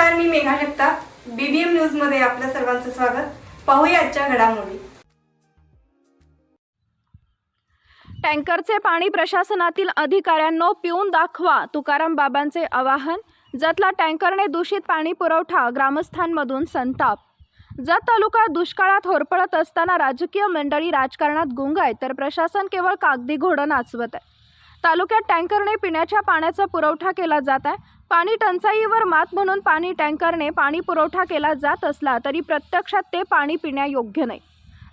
सीमा Jagtap. BBM न्यूजमध्ये आपल्या सर्वांचं स्वागत. पाहूया आजच्या घडामोडी. टँकरचे पाणी प्रशासनातील अधिकाऱ्यांनो पिऊन दाखवा तुकाराम बाबांचे आवाहन. जतला टँकरने दूषित पाणी पुरवठा ग्रामस्थांमधून संताप. जत तालुका दुष्काळात होरपळत असताना राजकीय मंडळी राजकारणात गुंग आहे तर प्रशासन केवळ कागदी घोडं नाचवत आहे. तालुक्यात टँकरने पिण्याच्या पाण्याचा पुरवठा केला जात आहे. पाणी टंचाईवर मात म्हणून पाणी टँकरने पाणी पुरवठा केला जात असला तरी प्रत्यक्षात ते पाणी पिण्यायोग्य नाही.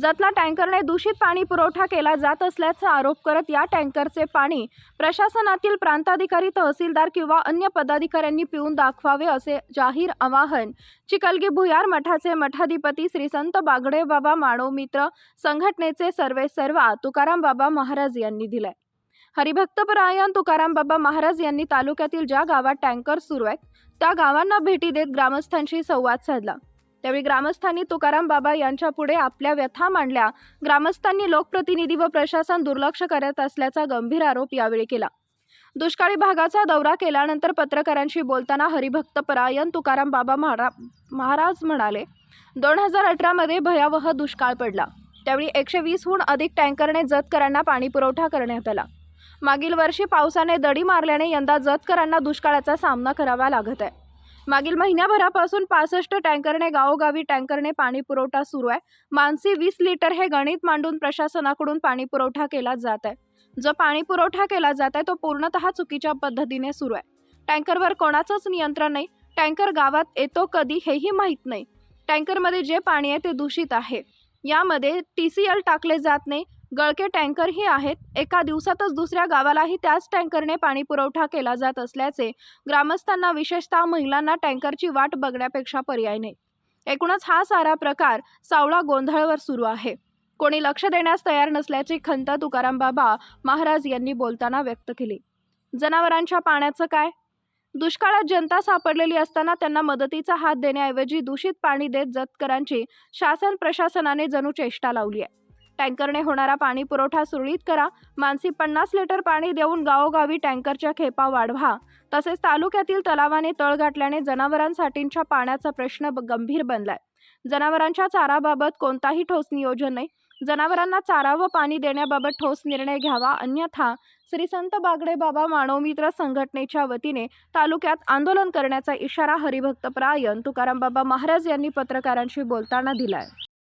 जतला टँकरने दूषित पाणी पुरवठा केला जात असल्याचा आरोप करत या टँकरचे पाणी प्रशासनातील प्रांताधिकारी तहसीलदार किंवा अन्य पदाधिकाऱ्यांनी पिऊन दाखवावे असे जाहीर आवाहन चिकलगी भुयार मठाचे मठाधिपती श्री संत बागडे बाबा मानव मित्र संघटनेचे सर्वे सर्वा तुकाराम बाबा महाराज यांनी दिले हरिभक्तपरायण तुकाराम बाबा महाराज यांनी तालुक्यातील ज्या गावात टँकर सुरू आहेत त्या गावांना भेटी देत ग्रामस्थांशी संवाद साधला. त्यावेळी ग्रामस्थांनी तुकाराम बाबा यांच्या पुढे आपल्या व्यथा मांडल्या. ग्रामस्थांनी लोकप्रतिनिधी व प्रशासन दुर्लक्ष करत असल्याचा गंभीर आरोप यावेळी केला. दुष्काळी भागाचा दौरा केल्यानंतर पत्रकारांशी बोलताना हरिभक्तपरायण तुकाराम बाबा महारा महाराज म्हणाले दोन हजार अठरामध्ये भयावह दुष्काळ पडला. त्यावेळी एकशे वीसहून अधिक टँकरने जतकरांना पाणी पुरवठा करण्यात आला. मागील वर्षी पावसाने दडी मारल्याने यंदा जतकरांना दुष्काळाचा सामना करावा लागत आहे. मागील महिन्याभरापासून पासष्ट टँकरने गावोगावी टँकरने पाणी पुरवठा सुरू आहे. मानसी वीस लिटर हे गणित मांडून प्रशासनाकडून पाणी पुरवठा केला जात आहे. जो पाणी पुरवठा केला जात आहे तो पूर्णतः चुकीच्या पद्धतीने सुरू आहे. टँकरवर कोणाचंच नियंत्रण नाही. टँकर गावात येतो कधी हेही माहीत नाही. टँकरमध्ये जे पाणी आहे ते दूषित आहे. यामध्ये टी सी एल टाकले जात नाही. गळके टँकरही आहेत. एका दिवसातच दुसऱ्या गावालाही त्याच टँकरने पाणी पुरवठा केला जात असल्याचे ग्रामस्थांना विशेषतः महिलांना टँकरची वाट बघण्यापेक्षा पर्याय नाही. एकूणच हा सारा प्रकार सावळा गोंधळवर सुरू आहे. कोणी लक्ष देण्यास तयार नसल्याची खंत तुकाराम बाबा महाराज यांनी बोलताना व्यक्त केली. जनावरांच्या पाण्याचं काय? दुष्काळात जनता सापडलेली असताना त्यांना मदतीचा हात देण्याऐवजी दूषित पाणी देत जतकरांची शासन प्रशासनाने जणू चेष्टा लावली आहे. टँकरने होणारा पाणी पुरवठा सुरळीत करा. मानसी पन्नास लिटर पाणी देऊन गावोगावी टँकरच्या खेपा वाढवा. तसेच तालुक्यातील तलावाने तळ गाठल्याने जनावरांसाठीच्या पाण्याचा प्रश्न गंभीर बनलाय. जनावरांच्या चाराबाबत कोणताही ठोस नियोजन नाही. जनावरांना चारा व पाणी देण्याबाबत ठोस निर्णय घ्यावा. अन्यथा श्री संत बागडे बाबा मानवमित्र संघटनेच्या वतीने तालुक्यात आंदोलन करण्याचा इशारा हरिभक्तपरायण तुकाराम बाबा महाराज यांनी पत्रकारांशी बोलताना दिलाय.